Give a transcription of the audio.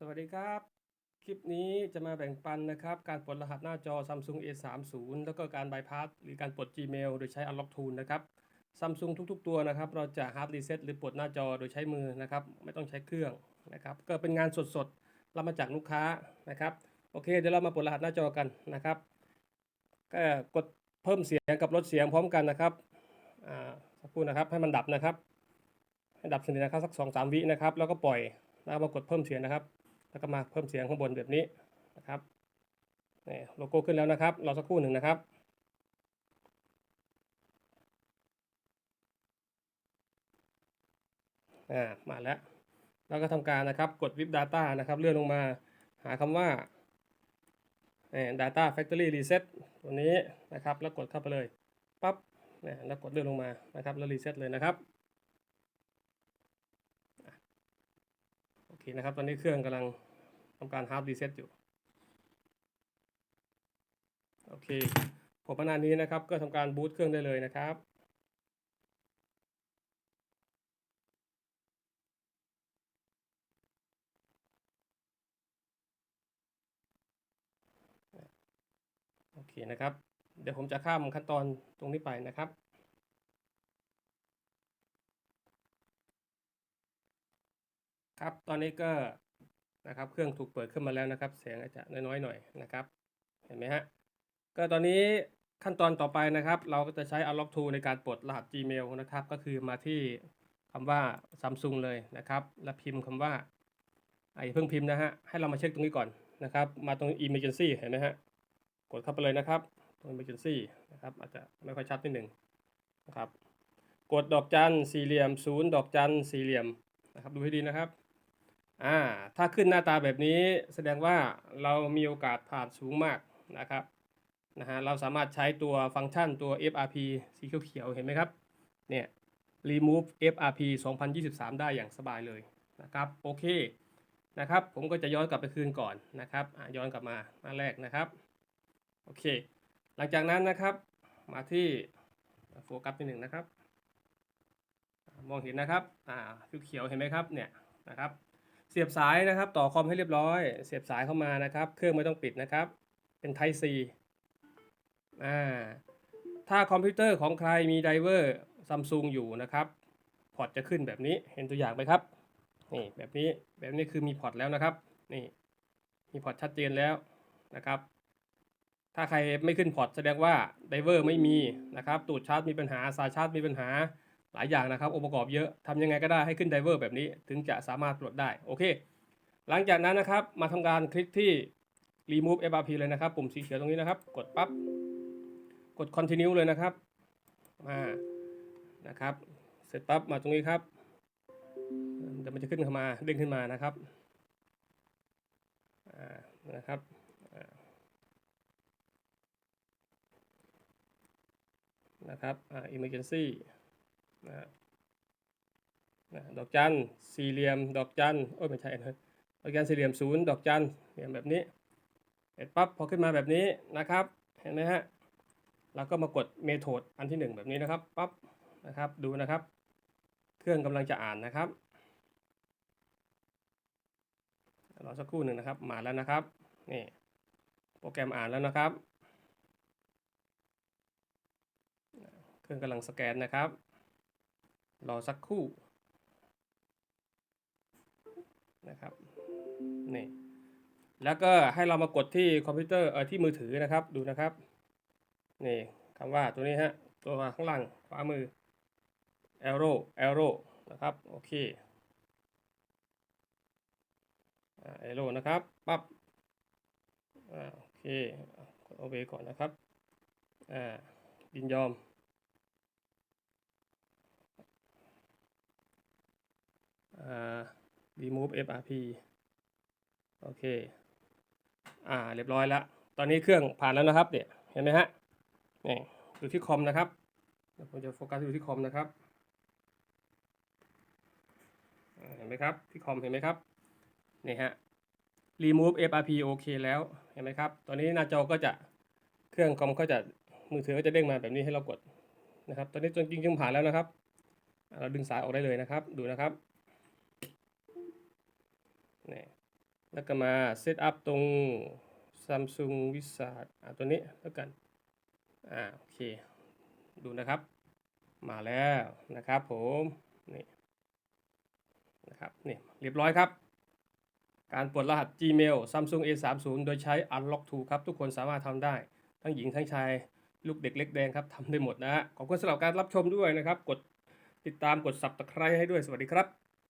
สวัสดีครับ คลิปนี้จะมาแบ่งปันนะครับ การปลดรหัสหน้าจอ Samsung A30 แล้วก็การบายพาสหรือการปลด Gmail โดยใช้ Unlock Tool นะครับ Samsung ทุกๆ ตัวนะครับ เราจะ Hard Reset หรือปลดหน้าจอโดยใช้มือนะครับ ไม่ต้องใช้เครื่องนะครับ ก็เป็นงานสดๆรับมาจากลูกค้านะครับ โอเค เดี๋ยวเรามาปลดรหัสหน้าจอกันนะครับก็กดเพิ่มเสียงกับลดเสียงพร้อมกันนะครับอ่าสักครู่นะครับให้มันดับนะครับให้ดับสนิทนะครับสักสองสามวินะครับ แล้วก็ปล่อยแล้วมากดเพิ่มเสียงนะครับ แล้วก็มาเพิ่มเสียงข้างบนแบบนี้นะครับนี่โลโก้ขึ้นแล้วนะครับ รอสักครู่หนึ่งนะครับอ่ามาแล้วแล้วก็ทำการนะครับกด VIP Data นะครับ เลื่อนลงมาหาคำว่าเอ่อ Data Factory Reset ตัวนี้นะครับ แล้วกดเข้าไปเลยปั๊บนี่แล้วกดเลื่อนลงมานะครับ แล้วรีเซ็ตเลยนะครับโอเคนะครับ ตอนนี้เครื่องกำลังำการ hard reset อยู่ โอเค ผมประมาณนี้นะครับ ก็ทำการบูตเครื่องได้เลยนะครับโอเคนะครับ เดี๋ยวผมจะข้ามขั้นตอนตรงนี้ไปนะครับครับ ตอนนี้ก็ นะครับ เครื่องถูกเปิดขึ้นมาแล้วนะครับ เสียงอาจจะน้อยๆหน่อยนะครับ เห็นไหมฮะ ก็ตอนนี้ขั้นตอนต่อไปนะครับ เราก็จะใช้ Unlock Tool ในการปลดรหัส Gmail นะครับ ก็คือมาที่คำว่า Samsung เลยนะครับ แล้วพิมพ์คำว่าไอ้เพิ่งพิมพ์นะฮะ ให้เรามาเช็คตรงนี้ก่อนนะครับ มาตรง Emergency เห็นไหมฮะ กดเข้าไปเลยนะครับ ตรง emergency นะครับ อาจจะไม่ค่อยชัดนิดหนึ่งนะครับ กดดอกจันสี่เหลี่ยมศูนย์ดอกจันสี่เหลี่ยมนะครับ ดูให้ดีนะครับ อ่าถ้าขึ้นหน้าตาแบบนี้แสดงว่าเรามีโอกาสผ่านสูงมากนะครับนะฮะเราสามารถใช้ตัวฟังก์ชันตัว FRP สีเขียวๆเห็นไหมครับเนี่ย remove FRP 2023 ได้อย่างสบายเลยนะครับโอเคนะครับผมก็จะย้อนกลับไปคืนก่อนนะครับอ่าย้อนกลับมาหน้าแรกนะครับโอเค หลังจากนั้นนะครับมาที่โฟกัสที่หนึ่งนะครับ มองเห็นนะครับอ่าเขียวเห็นไหมครับเนี่ยนะครับ เสียบสายนะครับ ต่อคอมให้เรียบร้อย เสียบสายเข้ามานะครับ เครื่องไม่ต้องปิดนะครับ เป็น Type C อ่าถ้าคอมพิวเตอร์ของใครมีไดเวอร์ซัมซุงอยู่นะครับพอร์ตจะขึ้นแบบนี้เห็นตัวอย่างไหมครับนี่แบบนี้แบบนี้คือมีพอร์ตแล้วนะครับนี่มีพอร์ตชัดเจนแล้วนะครับ ถ้าใครไม่ขึ้นพอร์ตแสดงว่าไดเวอร์ไม่มีนะครับตูดชาร์จมีปัญหาสายชาร์จมีปัญหา หลายอย่างนะครับองค์ประกอบเยอะทำยังไงก็ได้ให้ขึ้นไดเวอร์แบบนี้ ถึงจะสามารถปลดได้โอเค หลังจากนั้นนะครับ มาทำการคลิกที่ remove FRP เลยนะครับ ปุ่มสีเขียวตรงนี้นะครับ กดปั๊บกด continue เลยนะครับมานะครับ เสร็จปั๊บมาตรงนี้ครับเดี๋ยวมันจะขึ้นเข้ามาเด้งขึ้นมานะครับอ่านะครับนะครับอ่า emergency นะนะดอกจันสี่เหลี่ยม ดอกจันโอ้ยไม่ใช่นะดอกจันสี่เหลี่ยมศูนย์ดอกจันเหลี่ยมแบบนี้เสร็จปั๊บพอขึ้นมาแบบนี้นะครับ เห็นไหมฮะเราก็มากดเมธอดอันที่หนึ่งแบบนี้นะครับปั๊บนะครับดูนะครับ เครื่องกำลังจะอ่านนะครับรอสักครู่หนึ่งนะครับ มาแล้วนะครับนี่โปรแกรมอ่านแล้วนะครับ เครื่องกำลังสแกนนะครับ รอสักครู่นะครับนี่แล้วก็ให้เรามากดที่คอมพิวเตอร์เออที่มือถือนะครับดูนะครับนี่คำว่าตัวนี้ฮะตัวข้างล่างขวามือ arrow arrow นะครับโอเคอ่า arrow นะครับปั๊บอ่าโอเคกด OK ก่อนนะครับอ่ายินยอม อ่า remove FRP โอเค อ่า เรียบร้อยแล้ว ตอนนี้เครื่องผ่านแล้วนะครับเนี่ยเห็นไหมฮะนี่อยู่ที่คอมนะครับเดี๋ยวผมจะโฟกัสอยู่ที่คอมนะครับเห็นไหมครับที่คอมเห็นไหมครับนี่ฮะ remove FRP โอเคแล้วเห็นไหมครับ ตอนนี้หน้าจอก็จะเครื่องคอมก็จะมือถือก็จะเด้งมาแบบนี้ให้เรากดนะครับ ตอนนี้จริงๆผ่านแล้วนะครับ เราดึงสายออกได้เลยนะครับ ดูนะครับ นี่แล้วก็มาเซตอัพตรง Samsung Wizard อ่าตัวนี้แล้วกัน อ่าโอเค ดูนะครับ มาแล้วนะครับผม นี่นะครับ นี่เรียบร้อยครับ การปลดรหัส Gmail Samsung A30 โดยใช้ Unlock Tool ครับ ทุกคนสามารถทำได้ ทั้งหญิงทั้งชาย ลูกเด็กเล็กแดงครับทำได้หมดนะฮะ ขอบคุณสำหรับการรับชมด้วยนะครับ กดติดตามกด Subscribe ให้ด้วย สวัสดีครับ